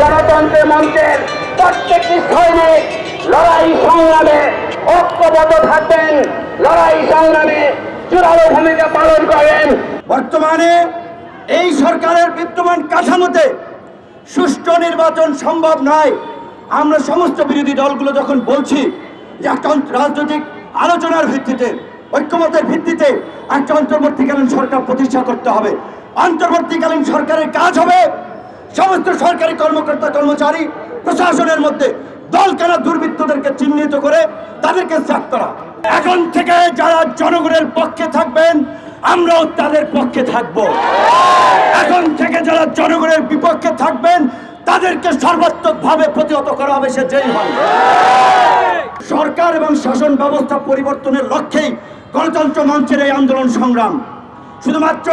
গণতন্ত্রের মঞ্চের প্রত্যেকটি সৈনিক লড়াই সংগ্রামে ঐক্যবদ্ধ থাকবেন। লড়াই সংগ্রামে জোরালো ভূমিকা পালন করেন। বর্তমানে এই সরকারের বিদ্যমান কাঠামোতে সুষ্ঠু নির্বাচন সম্ভব নয়। আমরা সমস্ত বিরোধী দলগুলো যখন বলছি যে রাজনৈতিক আলোচনার ভিত্তিতে ঐক্যমতের ভিত্তিতে একটা অন্তর্বর্তীকালীন সরকার প্রতিষ্ঠা করতে হবে। অন্তর্বর্তীকালীন সরকারের কাজ হবে সমস্ত সরকারি কর্মকর্তা, কর্মচারী প্রশাসনের মধ্যে দল দলকানা দুর্বৃত্তদেরকে চিহ্নিত করে তাদেরকে সাফ করা। এখন থেকে যারা জনগণের পক্ষে থাকবেন, আমরাও তাদের পক্ষে থাকব। এখন থেকে যারা জনগণের বিপক্ষে থাকবেন, তাদেরকে সর্বাত্মকভাবে প্রতিহত করা হবে, সে যেই হয় সরকার এবং শাসন ব্যবস্থা পরিবর্তনের লক্ষ্যেই গণতন্ত্র মঞ্চের এই আন্দোলন সংগ্রাম। শুধুমাত্র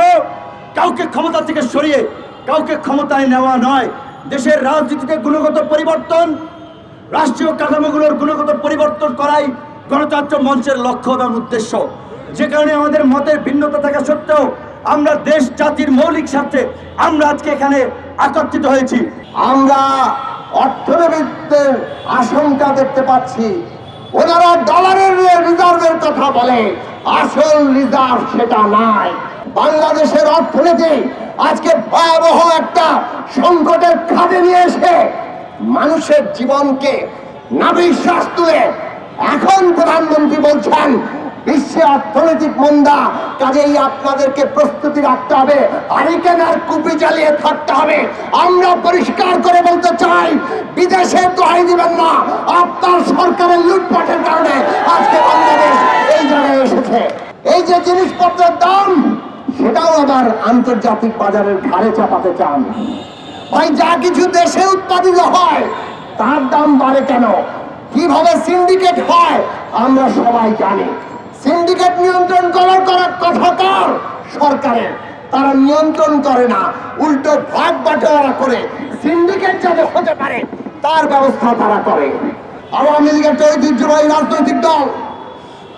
কাউকে ক্ষমতা থেকে সরিয়ে, কাউকে ক্ষমতায় নেওয়া নয়, দেশের রাজনীতিতে গুণগত পরিবর্তন, রাষ্ট্রীয় কাঠামোগুলোর গুণগত পরিবর্তন করাই গণতন্ত্র মঞ্চের লক্ষ্য এবং উদ্দেশ্য। যে কারণে আমাদের মতের ভিন্নতা থাকা সত্ত্বেও আমরা দেশ, জাতির মৌলিক স্বার্থে আমরা আজকে এখানে একত্রিত হয়েছি। আমরা অর্থনীতিতে আশঙ্কা দেখতে পাচ্ছি। ওনারা কথা বলে, আসল রিজার্ভ সেটা নাই। বাংলাদেশের অর্থনীতি আজকে ভয়াবহ একটা সংকটের খাদে নিয়ে এসে মানুষের জীবনকে নাবিশ্বাস তুলে এখন প্রধানমন্ত্রী বলছেন বিশ্বে অর্থনৈতিক মন্দা, কাজেই আপনাদেরকে প্রস্তুতি রাখতে হবে। হারিকেন আর কুপি চালিয়ে থাকতে হবে। আমরা পরিষ্কার করে বলতে চাই, বিদেশে দোহাই দিবেন না। আপনার সরকারের লুটপাটের কারণে আজকে বাংলাদেশ এই জায়গায় এসেছে। এই যে জিনিসপত্রের দাম, সেটাও আবার আন্তর্জাতিক বাজারের ঘাড়ে চাপাতে চান। ভাই, যা কিছু দেশে উৎপাদিত হয়, তার দাম বাড়ে কেন? কীভাবে সিন্ডিকেট হয়, আমরা সবাই জানি। সিন্ডিকেট নিয়ন্ত্রণ করার করার কথা কার? সরকারের। তারা নিয়ন্ত্রণ করে না। উল্টো ভাগ বাটোয়ারা করে সিন্ডিকেট যাতে হতে পারে, তার ব্যবস্থা তারা করে। আওয়ামী লীগের একটা ঐতিহ্যবাহী রাজনৈতিক দল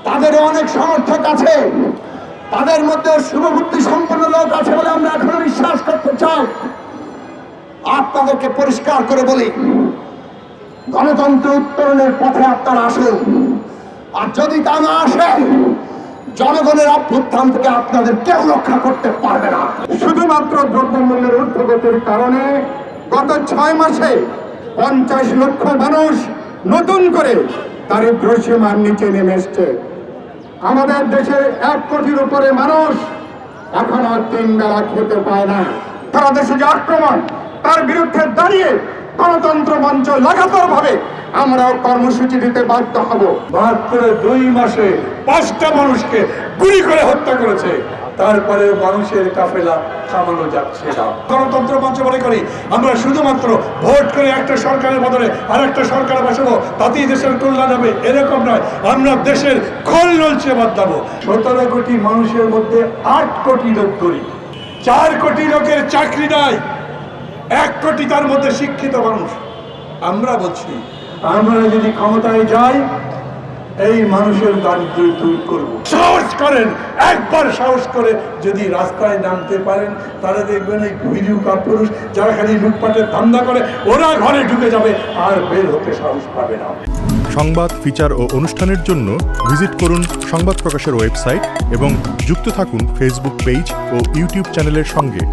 তাদের অনেক সমর্থক আছে। তাদের মধ্যে শুভবুদ্ধি সম্পন্ন লোক আছে বলে আমরা এখনও বিশ্বাস করতে চাই। আপনাদেরকে পরিষ্কার করে বলি, গণতন্ত্র উত্তরণের পথে আপনারা আসুন। আর যদি তা না আসেন জনগণের অভ্যুত্থান থেকে আপনাদের কেউ রক্ষা করতে পারবে না। শুধুমাত্র দ্রব্যমূল্যের ঊর্ধ্বগতির কারণে গত ছয় মাসে পঞ্চাশ লক্ষ মানুষ নতুন করে দারিদ্র সীমার নিচে নেমে এসছে। আমাদের দেশের এক কোটির উপরে মানুষ এখনও তিন বেলা খেতে পায় না। সারা দেশে যে আক্রমণ, তার বিরুদ্ধে দাঁড়িয়ে গণতন্ত্র মঞ্চ লাগাতার ভাবে আমরা কর্মসূচি দিতে বাধ্য হব। মাত্র দুই মাসে পাঁচটা মানুষকে গুলি করে হত্যা করেছে। তারপরে মানুষের কাফেলা থামানো যাচ্ছে না। গণতন্ত্র মঞ্চ মনে করি, আমরা শুধুমাত্র ভোট করে একটা সরকারের বদলে আর একটা সরকার বসাবো, তাতেই দেশের কল্যাণ হবে, এরকম নয়। আমরা দেশের খোল নলছে বদলাবো। সতেরো কোটি মানুষের মধ্যে আট কোটি লোক গরিব। চার কোটি লোকের চাকরি নাই। এক কোটি তার মধ্যে শিক্ষিত মানুষ। আমরা বলছি আমরা যদি ক্ষমতায় যাই এই মানুষের দারিদ্র দূর করব। সাহস করেন একবার সাহস করে যদি রাস্তায় নামতে পারেন তারা দেখবেন এই ভিডিও কাপুরুষ যারা খালি লুটপাটের ধান্দা করে ওরা ঘরে ঢুকে যাবে আর বের হতে সাহস পাবে না। সংবাদ ফিচার ও অনুষ্ঠানের জন্য ভিজিট করুন সংবাদ প্রকাশের ওয়েবসাইট এবং যুক্ত থাকুন ফেসবুক পেজ ও ইউটিউব চ্যানেলের সঙ্গে।